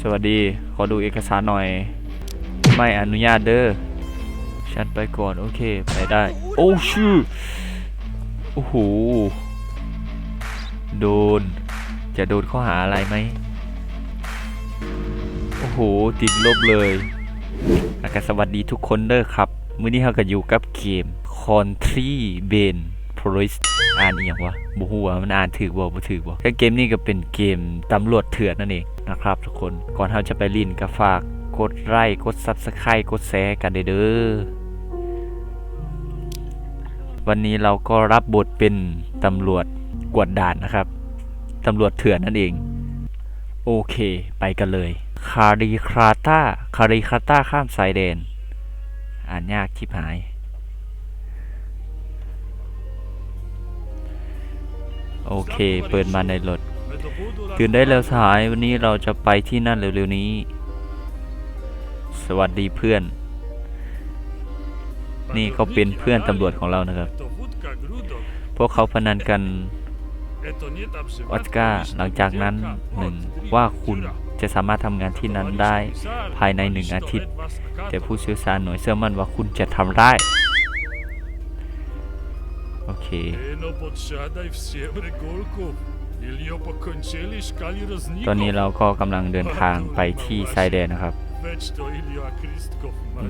สวัสดี ขอดูเอกสารหน่อย ไม่อนุญาตเด้อ ฉันไปก่อน โอเค ไปได้ โอ้ชื่อ โอ้โห โดน จะโดนข้อหาอะไรไหม โอ้โห ติดลบเลยอากาศสวัสดีทุกคนเด้อครับ มื้อนี้เราก็อยู่กับเกม Country Ben Police อ่านอีหยังวะบ่ฮู้ว่ามันอ่านถูกบ่บ่ถูกบ่แต่เกมนี้ก็เป็นเกมตำรวจเถื่อนนั่นเอง นะครับทุกคนก่อนเราจะไปลินก็ฝากกดไลค์กด Subscribe กดแชร์กันเด้อวันนี้เราก็รับบทเป็นตำรวจกวดด่านนะครับตำรวจเถื่อนนั่นเอง โอเค ไปกันเลย คาริคาตาคาริคาตาข้ามสายแดน อ่านยากชิบหาย โอเค เปิดมาในรถ ตื่นได้แล้วสายวันนี้เราจะไปที่นั่นเร็วๆนี้ สวัสดีเพื่อน นี่เขาเป็นเพื่อนตำรวจของเรานะครับ พวกเขาพนันกันออสการ์หลังจากนั้นหนึ่งว่าคุณจะสามารถทำงานที่นั้นได้ภายในหนึ่งอาทิตย์ แต่ผู้เชี่ยวชาญหน่วยเชื่อมั่นว่าคุณจะทำได้โอเค ตอนนี้เราก็กำลังเดินทางไปที่ชายแดนนะครับ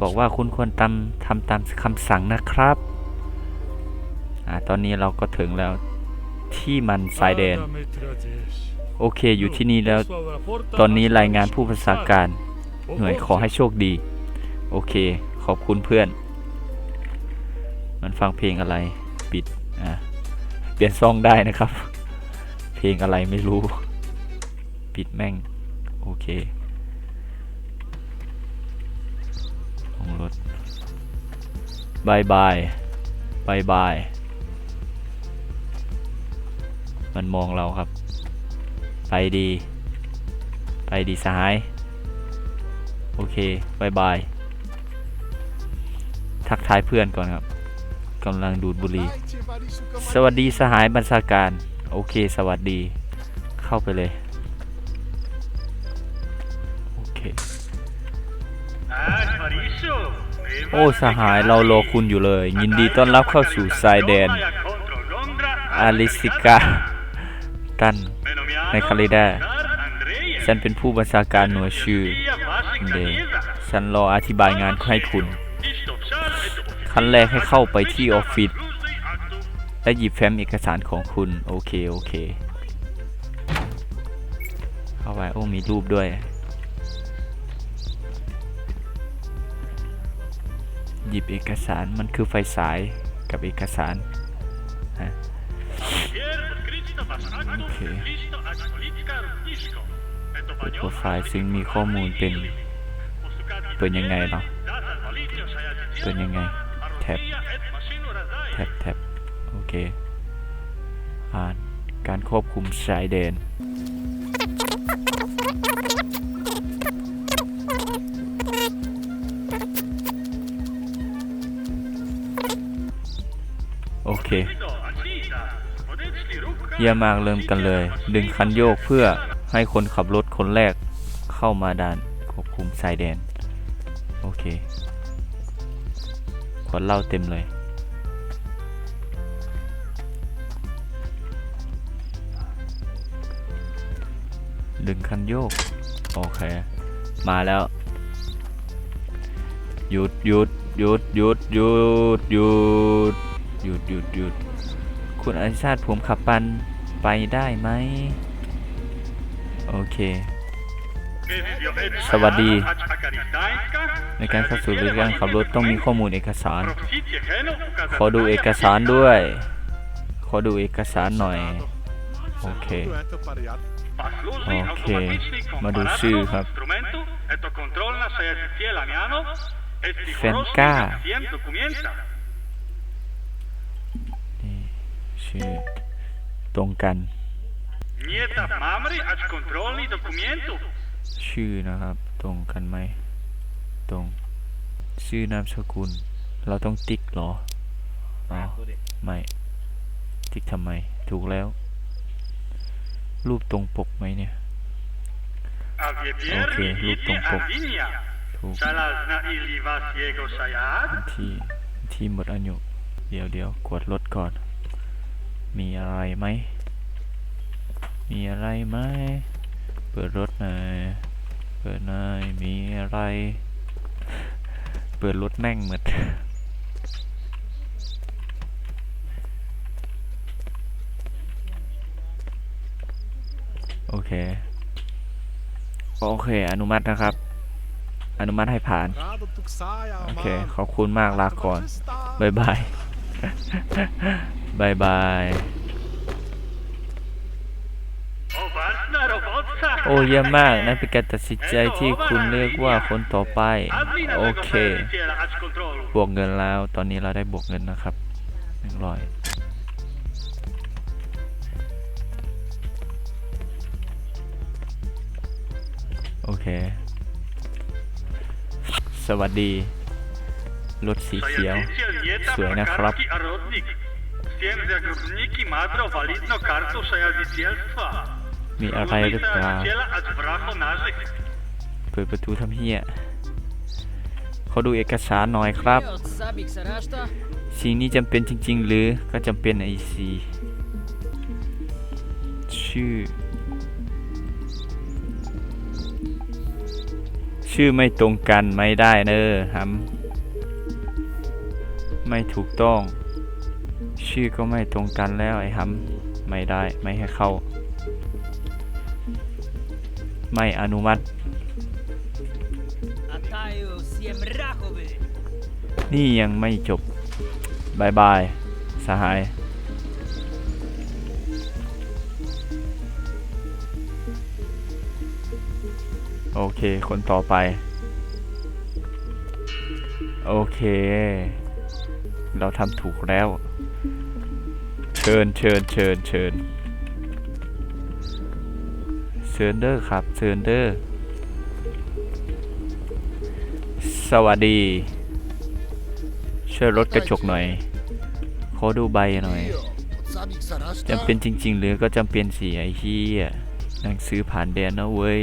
บอกว่าคุณควรตามทำตามคำสั่งนะครับอ่าตอนนี้เราก็ถึงแล้วที่มันชายแดน โอเคอยู่ที่นี่แล้ว ตอนนี้รายงานผู้ประชาการ หน่วยขอให้โชคดี โอเค ขอบคุณเพื่อน มันฟังเพลงอะไร ปิด อะเปลี่ยนซองได้นะครับ เพลงอะไรไม่รู้ ปิดแม่ง โอเคลงรถบายบายบายบาย มันมองเราครับ ไปดี ไปดีสหาย โอเคบายบาย ทักทายเพื่อนก่อนครับกำลังดูดบุหรี่ สวัสดีสหายบัญชาการ โอเค สวัสดี เข้าไปเลย โอเค โอ้ สหายเรารอคุณอยู่เลย ยินดีต้อนรับเข้าสู่ชายแดน อาริสิกา ตัน ในคาริดา ฉันเป็นผู้บัญชาการหน่วยชื่อเดฉันรออธิบายงานให้คุณขั้นแรกให้เข้าไปที่ออฟฟิศ และหยิบแฟ้มเอกสารของคุณ โอเค โอเค เข้าไป โอ้ มีรูปด้วย หยิบเอกสารมันคือไฟฉายกับเอกสารฮะโอเคเปิดโปรไฟล์ซึ่งมีข้อมูลเป็น เปิดยังไงเนาะเปิดยังไง แท็บ แท็บแท็บ โอเค อ่านการควบคุมชายแดนโอเค เยี่ยมมากเริ่มกันเลย ดึงคันโยกเพื่อให้คนขับรถคนแรกเข้ามาด่านควบคุมชายแดน โอเค ขวดเหล้าเต็มเลย คันโยก โอเค มาแล้ว หยุดหยุดหยุดหยุดหยุดหยุดหยุดหยุดหยุดคุณอนิชาติผมขับปันไปได้ไหม โอเคสวัสดี ในการเข้าสู่บริการขับรถต้องมีข้อมูลเอกสาร ขอดูเอกสารด้วย ขอดูเอกสารหน่อย โอเค โอเค มาดูชื่อครับเฟเฟนนก้าก้านี่ชื่อตรงกัน ชื่อนะครับ ตรงกันไหม ตรง ชื่อนามสกุล เราต้องติ๊กเหรอ อ๋อ ไม่ ติ๊กทำไม ถูกแล้ว รูปตรงปกไหมเนี่ย A wie Okej, wierni lub tą Idzie po- Awinia. ถูก Żelazna ili was jego sajad? ที่ ที่หมดอายุเดี๋ยวเดี๋ยวกดรถก่อน มีอะไรไหม มีอะไรไหม เปิดรถหน่อย เปิดหน่อย มีอะไร เปิดรถแม่งหมด เค โอเค อนุมัตินะครับ อนุมัติให้ผ่าน โอเค ขอบคุณมากลาก่อนบายบายบายบายโอ้เยี่ยมมากนั่นเป็นการตัดสินใจที่คุณเรียกว่าคนต่อไป โอเค บวกเงินแล้ว ตอนนี้เราได้บวกเงินนะครับหนึ่งร้อย โอเค สวัสดี รถสีเขียว Zajawieciel nie da Słuchaj, na prakarki, a rodnik. Stwierdza grubniki madro walidno kartu szajawicielstwa. มีอะไรหรือเปล่า Zajawieciela aż bracho nażyk. เปิดประตูทำเฮียเขาดูเอกสารหน่อยครับ Od Sabik Sarashta? สิ่งนี้จำเป็นจริง ๆ หรือก็จำเป็นไอซีชื่อ ชื่อไม่ตรงกันไม่ได้เนอฮัมไม่ถูกต้อง ชื่อก็ไม่ตรงกันแล้วไอ้ฮัมไม่ได้ไม่ให้เข้า ไม่อนุมัติ นี่ยังไม่จบบายบาย สหาย โอเค คนต่อไป โอเค เราทำถูกแล้ว เชิญเชิญเชิญเชิญเชิญเดอร์ครับเชิญเดอร์ สวัสดี ช่วยลดกระจกหน่อย ขอดูใบหน่อยจำเป็นจริง ๆ หรือก็จำเป็นสิไอ้เหี้ยหนังสือผ่านแดนนะเว้ย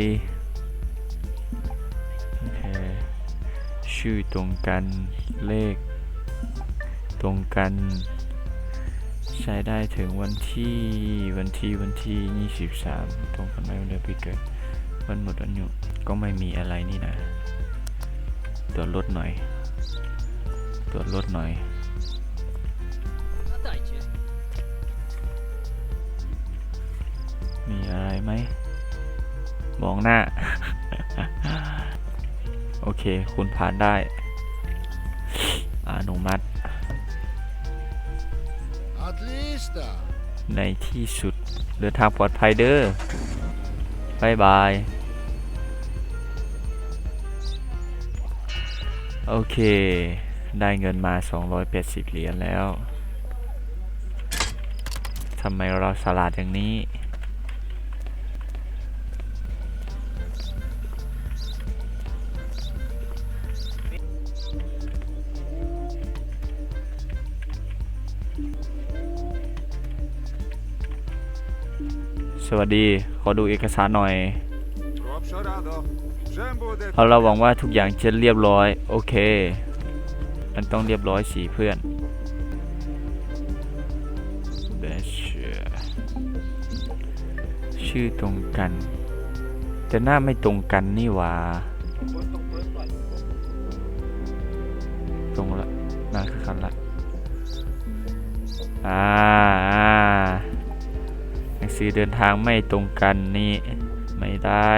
ชื่อตรงกันเลข ตรงกัน ใช้ได้ถึงวันที่วันที่วันที่ 23 ตรงกันไหมวันเดือนปีเกิดวันหมดอายุก็ไม่มีอะไรนี่นะตรวจรถหน่อย ตรวจรถหน่อยมีอะไรไหมมองหน้า โอเค คุณผ่านได้อนุมัติ ในที่สุดเดินทางปลอดภัยเด้อบายบาย โอเค ได้เงินมา 280 เหรียญแล้วทำไมเราสลาดอย่างนี้ วัสดี ขอดูเอกสารหน่อย เอาเราหวังว่าทุกอย่างจะเรียบร้อย โอเค มันต้องเรียบร้อยสีเพื่อนเบชชื่อตรงกัน แต่หน้าไม่ตรงกันนี่วะตรงละน่าคือคันละอ่า สือเดินทางไม่ตรงกันนี่ ไม่ได้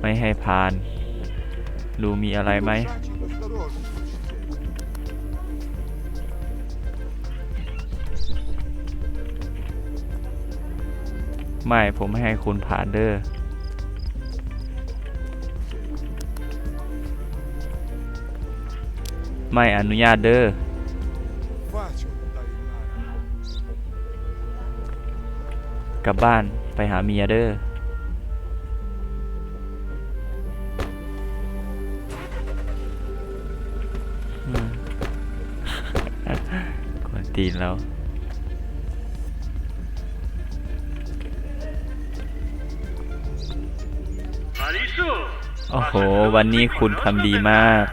ไม่ให้ผ่าน ดูมีอะไรไหมไม่ ผมไม่ให้คุณผ่านเด้อไม่อนุญาตเด้อ กลับบ้านไปหาเมียเด้ออืมกวนตีนแล้ว Lisu! โอ้โห วันนี้คุณทำดีมาก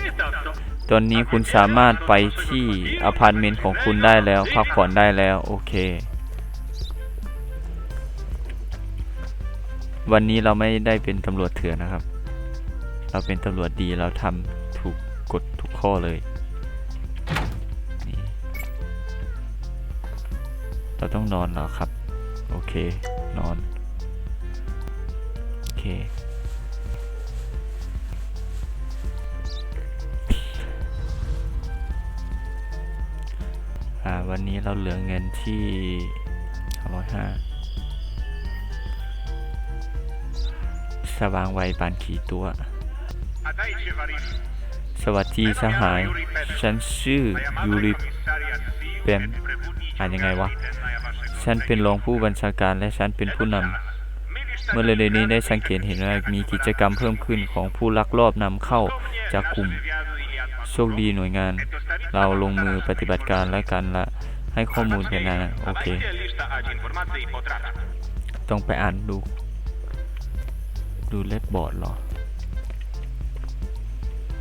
Nie tak to. ตอนนี้คุณสามารถไปที่อพาร์ตเมนต์ของคุณได้แล้ว พักผ่อนได้แล้ว โอเค วันนี้เราไม่ได้เป็นตำรวจเถื่อนนะครับ เราเป็นตำรวจดีเราทำถูกกฎทุกข้อเลย เราต้องนอนเหรอครับ โอเค นอน โอเควันนี้เราเหลือเงินที่305 ว่างไวปานขี่ตัว Adajcie walizki. สวัสดีสหาย ฉันชื่อ A ja ยู madre ริ komisariat SIU, Pem. kiedy prewodniczy A nie ngajwa. kapitana waszego ฉันเป็นรองผู้บัญชาการและฉันเป็นผู้นำ Mieliście เมื่อเร็วๆนี้ได้สังเกตเห็นว่ามีกิจกรรมเพิ่มขึ้นของผู้ลักลอบนำเข้าจากกลุ่ม โชคดีหน่วยงาน เราลงมือปฏิบัติการและกันละให้ข้อมูลกันนะ โอเค lista ać informacji i potrafi. ต้องไปอ่านดู ดูเล็บบอร์ดเหรอ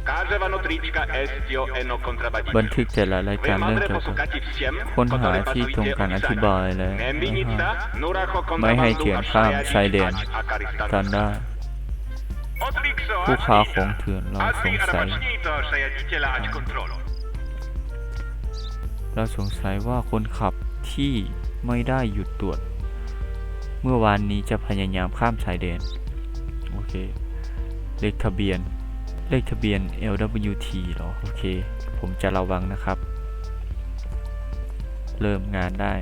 Każe wano triczka estio eno kontrabandita. บันทึกแต่ละราย Wy การเรื่อง mądre เกี่ยวกับ posłuchacie wsiem, ค้นหา gotowe ที่ pasujcie ตรงการอ opisane. ธิบายและ Nębienica, nuracho ไม่ให้ kontrabandu, เขียน a ข้าม szajadzić ชายแดน ać akaristanu. กันได้ Otrikso, ผู้ ać ค้า nita. ของเถื่อนเราส Azwi งสัย arabacznito, szajadziciela ać kontrolu. เราสงสัยว่าคนขับที่ไม่ได้หยุดตรวจ เมื่อวานนี้จะพยายามข้ามชายแดนโอ เค เลขทะเบียน เลขทะเบียน LWT เหรอ โอเค ผมจะระวังนะครับ เริ่มงานได้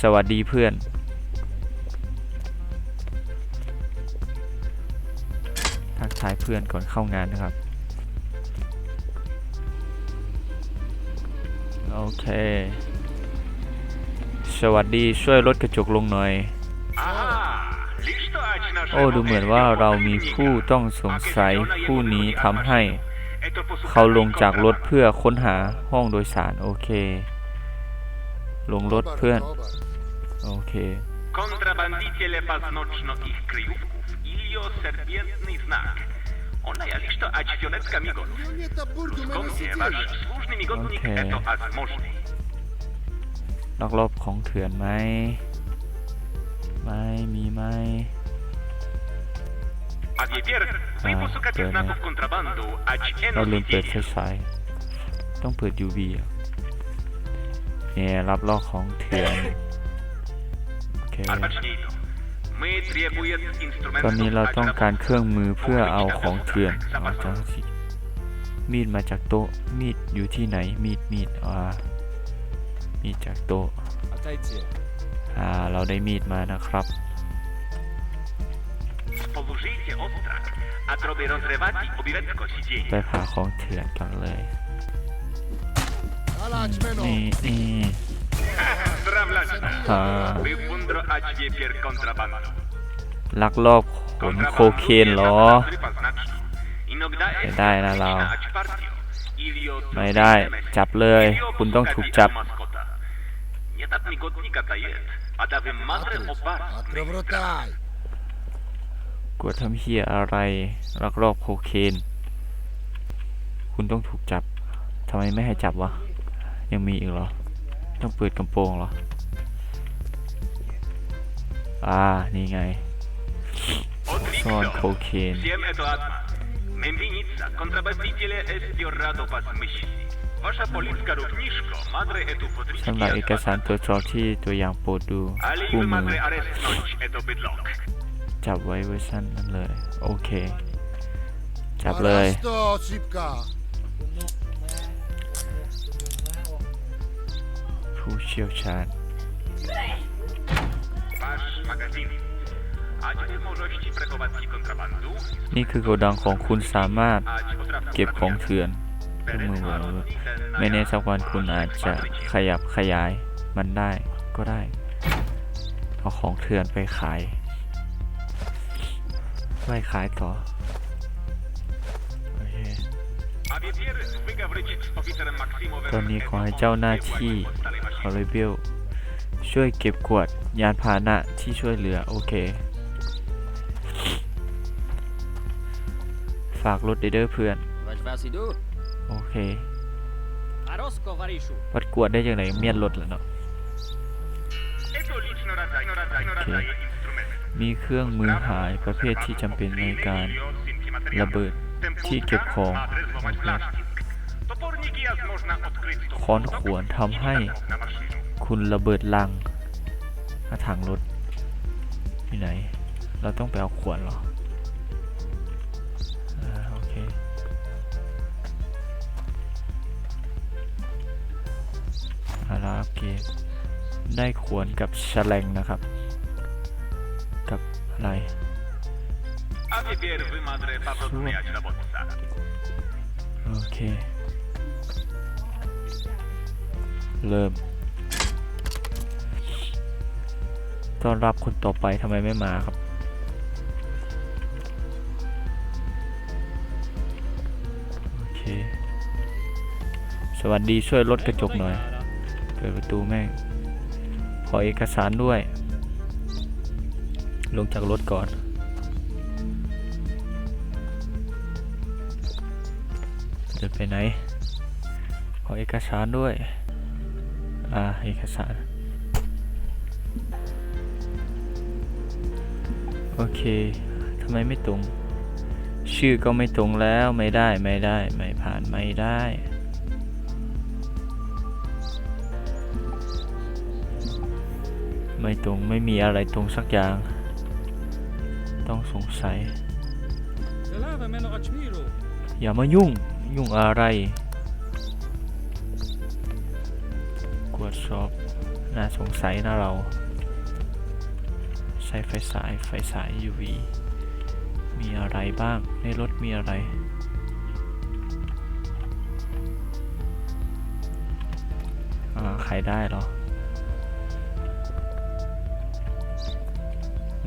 สวัสดีเพื่อน ทักทายเพื่อนก่อนเข้างานนะครับ โอเค สวัสดีช่วยลดกระจกลงหน่อย โอ้ดูเหมือนว่าเรามีผู้ต้องสงสัย A wiedziona ผู้นี้ jego ทำให้ Eto posłuchamy เขาลงจากรถ kontrabandu. เพื่อค้นหาห้องโดยสารโอเค ลงรถเพื่อน โอเค Kontrabandiciele paznocno ich kryjówków. Ilio serpiętny znak. Ona ja listo ać fionetka migonów. No nie ta burdu, Skądnie wasz służny migodnik Okej. eto az możny. ลักลอบของเถื่อนไหม ไม่มีไหม A wie pier, wy A, posłuchacie pewnie. znaków kontrabandu, ać เรา eno ลืมเปิดไฟ widzieli. ฉายต้องเปิด UV อะเนี่ยรับลอกของเถื่อนโอเค A zacznij to. My trybuje ตอน instrumentów นี้เรา ać ต้องการ rabotów. เครื่องมือเพื่อเอาของเถื่อนเอาจากที่มีดมาจากโต๊ะมีดอยู่ที่ไหนมีดมีดอ่ามีดจากโต๊ะ Atajcie. อ่าเราได้มีดมานะครับ Położyjcie ostra, a drobie rozrywać obiecko się ไป dzieje. หาของเถื่อนกันเลย Alać meno. นี่นี่ Zdrawlać. อ่า Wy fundro ać wie pier kontrabandu. ลักลอบขนโคเคนเหรอได้นะเรา ไม่ได้ จับเลย คุณต้องถูกจับ Atrowrotaj. กลัวทำเฮียอะไรลักลอบโคเคน คุณต้องถูกจับทำไมไม่ให้จับวะ ยังมีอีกเหรอ ต้องเปิดกำโปรงเหรอ อ่า นี่ไงซ่อนโคเคน Mębienica, kontrabandiciele estiorado was myśli. Wasza policka równiżko, madre etu สำหรับเอกสารตรวจสอบที่ตัวอย่างโปรดดูคู่มือ madre arestnąć eto bydlok. จับไว้เวอร์ชันนั้นเลย โอเค จับเลย Alać to, szybka. ผู้เชี่ยวชาญ Wasz magazyn. Ać wy możecie przeprowadzki kontrabandu, นี่คือโกดังของคุณสามารถ ać potrawką เก็บของเถื่อนเครื่องมือแบบนี้ไม่แน่สักวันคุณอาจจะขยับขยายมันได้ก็ได้ เอาของเถื่อนไปขาย ไม่ขายต่อ โอเค ตอนนี้ขอให้เจ้าหน้าที่คาริเบลช่วยเก็บขวด ยานพาหนะที่ช่วยเหลือ โอเค ฝากรถเดอร์เพื่อน โอเควัดกวดได้ยังไงเมียนรถแล้วเนาะโอเค มีเครื่องมือหายประเภทที่จำเป็นในการระเบิดที่เก็บของค้อนขวนทำให้คุณระเบิดลังมาถังรถที่ไหน เราต้องไปเอาขวดหรอโอเค อาละโอเคได้ขวนกับแฉลงนะครับ ไร A pierwy madre porozmawiać dowódca. โอเคเริ่ม ต้อนรับคนต่อไปทำไมไม่มาครับ โอเค สวัสดีช่วยลดกระจกหน่อย เปิดประตูแม่ง ขอเอกสารด้วย ลงจากรถก่อน จะไปไหน ขอเอกสารด้วย อ่า เอกสาร โอเค ทำไมไม่ตรง ชื่อก็ไม่ตรงแล้วไม่ได้ไม่ได้ ไม่ผ่านไม่ได้ไม่ตรงไม่มีอะไรตรงสักอย่าง ต้องสงสัย Selava meno Achmiro. อย่ามายุ่ง ยุ่งอะไร กวดสอบ น่าสงสัยนะเรา ใช้ไฟสาย ไฟสาย UV มีอะไรบ้าง ในรถมีอะไรอ่าขายได้เหรอ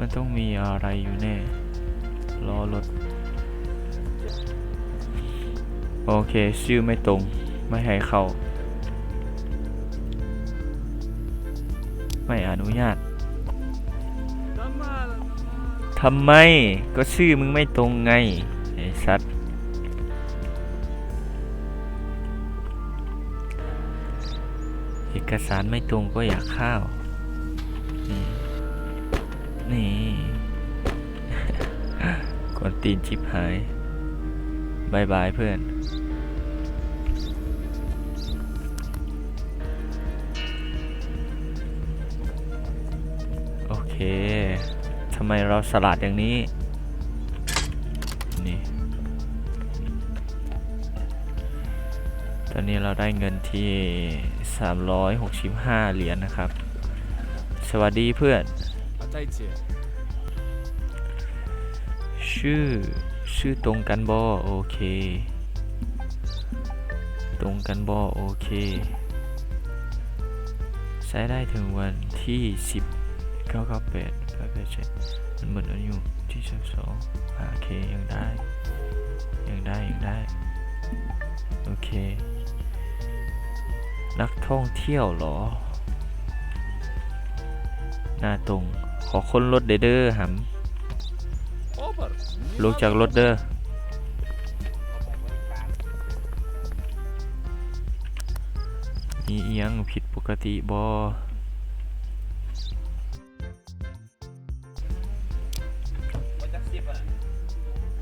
มันต้องมีอะไรอยู่แน่รอรถ โอเค ชื่อไม่ตรง ไม่ให้เข้า ไม่อนุญาตทำไม ก็ชื่อมึงไม่ตรงไง ไอ้สัตว์เอกสารไม่ตรงก็อยากข้าว นี่ กวนตีนชิบหายบายบายเพื่อน โอเค ทำไมเราสลัดอย่างนี้ นี่ ตอนนี้เราได้เงินที่ 365 เหรียญนะครับ สวัสดีเพื่อน Witajcie. ชื่อ ชื่อตรงกันบอโอเค ตรงกันบอโอเค ใช้ได้ถึงวันที่ 10 998 987มันหมดอายุที่12โอเค ยังได้ ยังได้ ยังได้ โอเค นักท่องเที่ยวเหรอ หน้าตรง ขอค้นรถเด้อเด้อหำ Oper. ลงจากรถเด้อมีเอียงผิดปกติบอ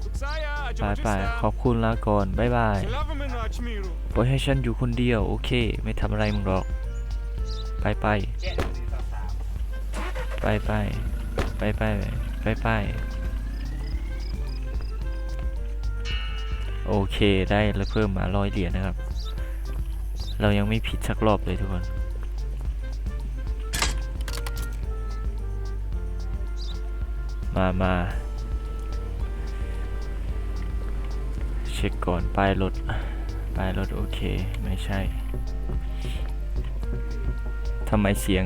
Utsaja, ไปไปขอบคุณลาก่อนบ๊ายบาย Selava meno Achmiro. ปล่อยให้ฉันอยู่คนเดียว โอเค ไม่ทำอะไรมึงหรอก ไปไป ไปไปไปไปไปไปโอเคได้แล้วเพิ่มมาร้อยเหรียญนะครับ เรายังไม่ผิดสักรอบเลยทุกคนมามาเช็คก่อนป้ายรถป้ายรถโอเคไม่ใช่ทำไมเสียง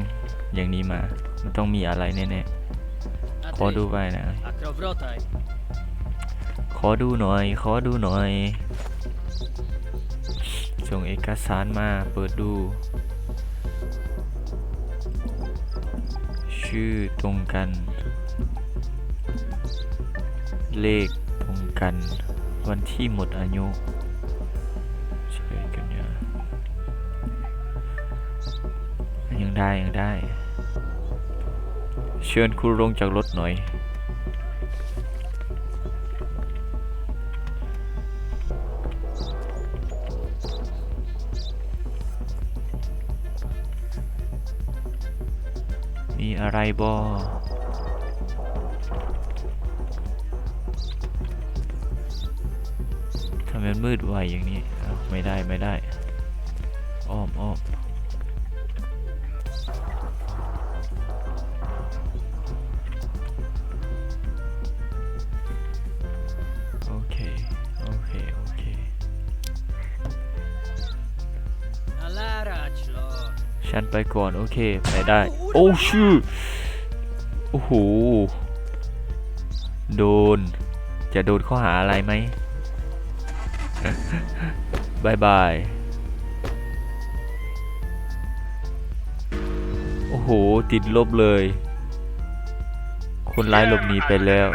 อย่างนี้มา มันต้องมีอะไรแน่ๆขอดูไปนะ Akrowrotaj. ขอดูหน่อย ขอดูหน่อย ส่งเอกสารมาเปิดดู ชื่อตรงกัน เลขตรงกัน วันที่หมดอายุใช่กันเนี่ยยังได้ ยังได้ เชิญคุณลงจากรถหน่อย มีอะไรบอทำไมมันมืดไวอย่างนี้ ไม่ได้ไม่ได้ อ้อมอ้อม ไปก่อน โอเค ไปได้ โอ้ชื่อโอ้โห โดน จะโดนข้อหาอะไรไหมบายบาย โอ้โห ติดลบเลย คนร้ายหลบหนีไปแล้ว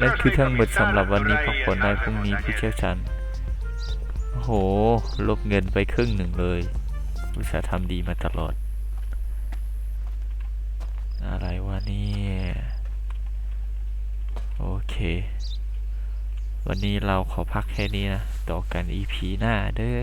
นั่นคือทั้งหมดสำหรับวันนี้พักผ่อนได้พรุ่งนี้ผู้เชี่ยวชาญโอ้โห ลบเงินไปครึ่งหนึ่งเลย อุตสาห์ทำดีมาตลอด อะไรวะนี่ โอเค วันนี้เราขอพักแค่นี้นะ ต่อกัน EP หน้าเด้อ